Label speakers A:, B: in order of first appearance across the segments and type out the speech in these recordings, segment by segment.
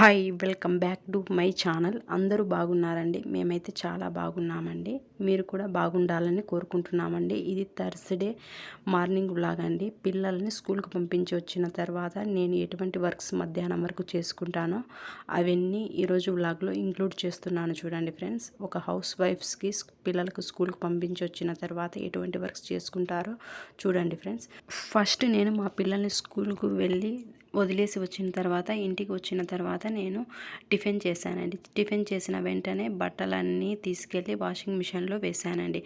A: Hi welcome back to my channel. అందరూ బాగున్నారండి? మేమైతే చాలా బాగున్నామండి. మీరు కూడా బాగుండాలని కోరుకుంటున్నామండి. ఇది థర్స్డే మార్నింగ్ లాగండి అండి. పిల్లల్ని స్కూల్కి పంపించి వచ్చిన తర్వాత నేను ఎటువంటి వర్క్స్ మధ్యాహ్నం వరకు చేసుకుంటానో అవన్నీ ఈరోజు వ్లాగ్లో ఇంక్లూడ్ చేస్తున్నాను చూడండి ఫ్రెండ్స్. ఒక హౌస్ వైఫ్స్కి పిల్లలకు స్కూల్కి పంపించి వచ్చిన తర్వాత ఎటువంటి వర్క్స్ చేసుకుంటారో చూడండి ఫ్రెండ్స్. ఫస్ట్ నేను మా పిల్లల్ని స్కూల్కు వెళ్ళి వదిలేసి వచ్చిన తర్వాత ఇంటికి వచ్చిన తర్వాత నేను టిఫిన్ చేశానండి. టిఫిన్ చేసిన వెంటనే బట్టలన్నీ తీసుకెళ్ళి వాషింగ్ మిషన్లో వేశానండి.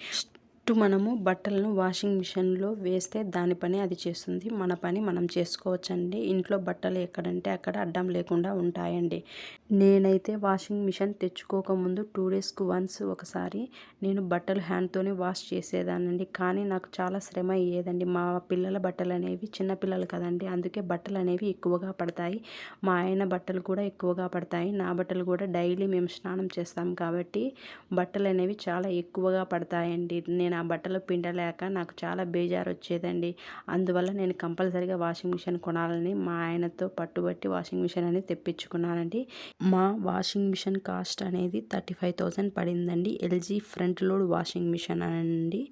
A: జుట్టు మనము బట్టలను వాషింగ్ మిషన్లో వేస్తే దాని పని అది చేస్తుంది. మన పని మనం చేసుకోవచ్చండి. ఇంట్లో బట్టలు ఎక్కడంటే అక్కడ అడ్డం లేకుండా ఉంటాయండి. నేనైతే వాషింగ్ మిషన్ తెచ్చుకోకముందు టూ డేస్కు వన్స్ ఒకసారి నేను బట్టలు హ్యాండ్తోనే వాష్ చేసేదానండి కానీ నాకు చాలా శ్రమ అయ్యేదండి. మా పిల్లల బట్టలు అనేవి చిన్నపిల్లలు కదండి. అందుకే బట్టలు అనేవి ఎక్కువగా పడతాయి. మా ఆయన బట్టలు కూడా ఎక్కువగా పడతాయి. నా బట్టలు కూడా డైలీ మేము స్నానం చేస్తాం కాబట్టి బట్టలు అనేవి చాలా ఎక్కువగా పడతాయండి. నేను ఆ బట్టలు పిండలేక నాకు చాలా బేజారు వచ్చేదండి అందువల్ల నేను కంపల్సరీగా వాషింగ్ మిషన్ కొనాలని మా ఆయనతో పట్టుబట్టి వాషింగ్ మిషన్ అనేది తెప్పించుకున్నానండి. మా వాషింగ్ మిషన్ కాస్ట్ అనేది థర్టీ ఫైవ్ థౌజండ్ పడిందండి. LG front load washing machine అండి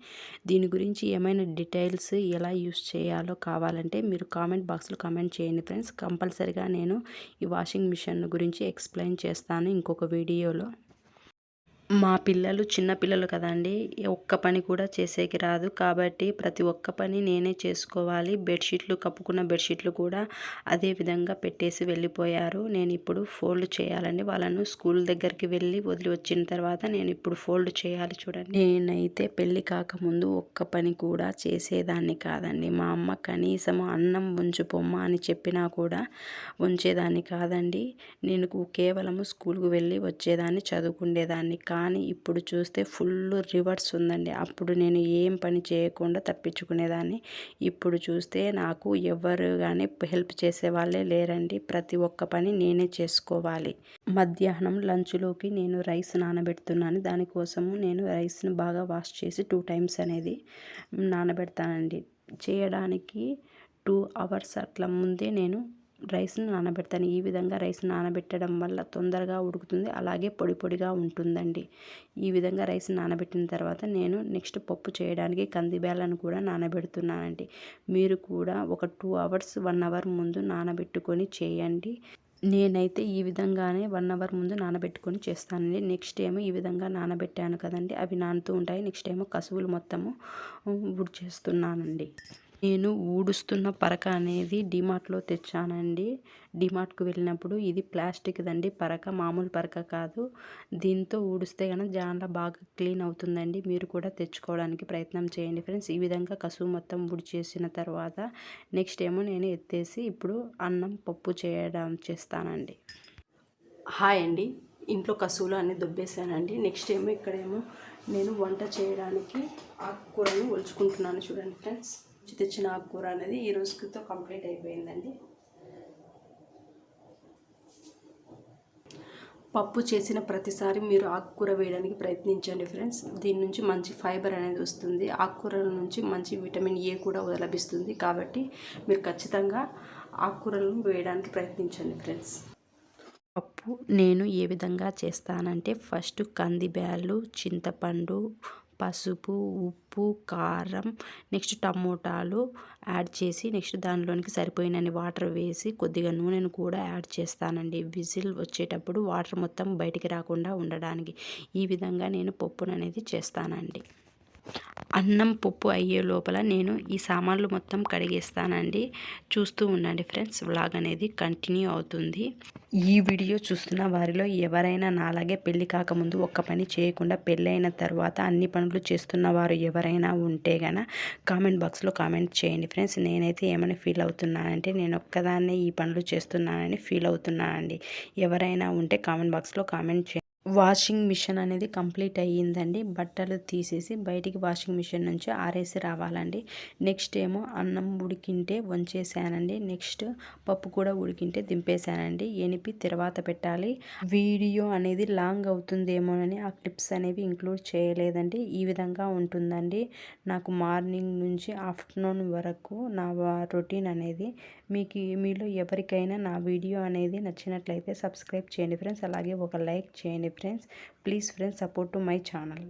A: దీని గురించి ఏమైనా డీటెయిల్స్ ఎలా యూస్ చేయాలో కావాలంటే మీరు కామెంట్ బాక్స్లో కామెంట్ చేయండి ఫ్రెండ్స్. కంపల్సరీగా నేను ఈ వాషింగ్ మిషన్ గురించి ఎక్స్ప్లెయిన్ చేస్తాను ఇంకొక వీడియోలో. మా పిల్లలు చిన్న పిల్లలు కదండి ఒక్క పని కూడా చేసేకి రాదు. కాబట్టి ప్రతి ఒక్క పని నేనే చేసుకోవాలి. బెడ్షీట్లు కప్పుకున్న బెడ్షీట్లు కూడా అదే విధంగా పెట్టేసి వెళ్ళిపోయారు. నేను ఇప్పుడు ఫోల్డ్ చేయాలండి. వాళ్ళను స్కూల్ దగ్గరికి వెళ్ళి వదిలి వచ్చిన తర్వాత నేను ఇప్పుడు ఫోల్డ్ చేయాలి చూడండి. నేనైతే పెళ్ళి కాకముందు ఒక్క పని కూడా చేసేదాన్ని కాదండి. మా అమ్మ కనీసం అన్నం ఉంచుపోమ్మ అని చెప్పినా కూడా ఉంచేదాన్ని కాదండి. నేను కేవలము స్కూల్కు వెళ్ళి వచ్చేదాన్ని చదువుకుండేదాన్ని కానీ కానీ ఇప్పుడు చూస్తే ఫుల్ రివర్స్ ఉందండి. అప్పుడు నేను ఏం పని చేయకుండా తప్పించుకునేదాన్ని. ఇప్పుడు చూస్తే నాకు ఎవరు కానీ హెల్ప్ చేసే వాళ్ళే లేరండి. ప్రతి ఒక్క పని నేనే చేసుకోవాలి. మధ్యాహ్నం లంచ్లోకి నేను రైస్ నానబెడుతున్నాను. దానికోసము నేను రైస్ని బాగా వాష్ చేసి టూ టైమ్స్ అనేది నానబెడతానండి. చేయడానికి టూ అవర్స్ అట్లా ముందే నేను రైస్ను నానబెడతాను. ఈ విధంగా రైస్ నానబెట్టడం వల్ల తొందరగా ఉడుకుతుంది. అలాగే పొడి పొడిగా ఉంటుందండి. ఈ విధంగా రైస్ నానబెట్టిన తర్వాత నేను నెక్స్ట్ పప్పు చేయడానికి కందిబేలను కూడా నానబెడుతున్నానండి. మీరు కూడా ఒక టూ అవర్స్ వన్ అవర్ ముందు నానబెట్టుకొని చేయండి. నేనైతే ఈ విధంగానే వన్ అవర్ ముందు నానబెట్టుకొని చేస్తానండి. నెక్స్ట్ ఏమో ఈ విధంగా నానబెట్టాను కదండి. అవి నానుతూ ఉంటాయి. నెక్స్ట్ ఏమో కసువులు మొత్తము చేస్తున్నానండి నేను ఊడుస్తున్న పరక అనేది డిమార్ట్లో తెచ్చానండి. డిమార్ట్కు వెళ్ళినప్పుడు ఇది ప్లాస్టిక్దండి పరక మామూలు పరక కాదు. దీంతో ఊడిస్తే కనుక జాన్లా బాగా క్లీన్ అవుతుందండి. మీరు కూడా తెచ్చుకోవడానికి ప్రయత్నం చేయండి ఫ్రెండ్స్. ఈ విధంగా కసువు మొత్తం చేసిన తర్వాత నెక్స్ట్ ఏమో నేను ఎత్తేసి ఇప్పుడు అన్నం పప్పు చేయడం చేస్తానండి. హాయ్ అండి. ఇంట్లో కసువులు అన్నీ దుబ్బేసానండి నెక్స్ట్ ఏమో ఇక్కడేమో నేను వంట చేయడానికి ఆకుకూరని ఒలుచుకుంటున్నాను చూడండి ఫ్రెండ్స్. తెచ్చిన ఆకుకూర అనేది ఈ రోజుతో కంప్లీట్ అయిపోయిందండి. పప్పు చేసిన ప్రతిసారి మీరు ఆకుకూర వేయడానికి ప్రయత్నించండి ఫ్రెండ్స్. దీని నుంచి మంచి ఫైబర్ అనేది వస్తుంది. ఆకుకూరల నుంచి మంచి విటమిన్ ఏ కూడా లభిస్తుంది కాబట్టి మీరు ఖచ్చితంగా ఆకుకూరలను వేయడానికి ప్రయత్నించండి ఫ్రెండ్స్. పప్పు నేను ఏ విధంగా చేస్తానంటే ఫస్ట్ కందిబ్యాలు చింతపండు పసుపు ఉప్పు కారం నెక్స్ట్ టమోటాలు యాడ్ చేసి నెక్స్ట్ దానిలోనికి సరిపోయినన్ని వాటర్ వేసి కొద్దిగా నూనెను కూడా యాడ్ చేస్తానండి. విజిల్ వచ్చేటప్పుడు వాటర్ మొత్తం బయటికి రాకుండా ఉండడానికి ఈ విధంగా నేను పప్పును అనేది చేస్తానండి. అన్నం పప్పు అయ్యే లోపల నేను ఈ సామాన్లు మొత్తం కడిగేస్తానండి. చూస్తూ ఉండండి ఫ్రెండ్స్ వ్లాగ్ అనేది కంటిన్యూ అవుతుంది. ఈ వీడియో చూస్తున్న వారిలో ఎవరైనా నాలాగే పెళ్ళి కాకముందు ఒక్క పని చేయకుండా పెళ్ళైన తర్వాత అన్ని పనులు చేస్తున్న వారు ఎవరైనా ఉంటే గన కామెంట్ బాక్స్లో కామెంట్ చేయండి ఫ్రెండ్స్. నేనైతే ఏమైనా ఫీల్ అవుతున్నానంటే నేను ఒక్కదాన్నే ఈ పనులు చేస్తున్నానని ఫీల్ అవుతున్నానండి. ఎవరైనా ఉంటే కామెంట్ బాక్స్లో కామెంట్ చేయండి. వాషింగ్ మిషన్ అనేది కంప్లీట్ అయ్యిందండి. బట్టలు తీసేసి బయటికి వాషింగ్ మిషన్ నుంచి ఆరేసి రావాలండి. నెక్స్ట్ ఏమో అన్నం ఉడికింటే వంచేసానండి. నెక్స్ట్ పప్పు కూడా ఉడికింటే దింపేశానండి ఎనిపి తర్వాత పెట్టాలి. వీడియో అనేది లాంగ్ అవుతుందేమోనని ఆ క్లిప్స్ అనేవి ఇంక్లూడ్ చేయలేదండి. ఈ విధంగా ఉంటుందండి. నాకు మార్నింగ్ నుంచి ఆఫ్టర్నూన్ వరకు నా రొటీన్ అనేది మీకు మీలో ఎవరికైనా నా వీడియో అనేది నచ్చినట్లయితే సబ్స్క్రైబ్ చేయండి ఫ్రెండ్స్. అలాగే ఒక లైక్ చేయండి friends please friends support to my channel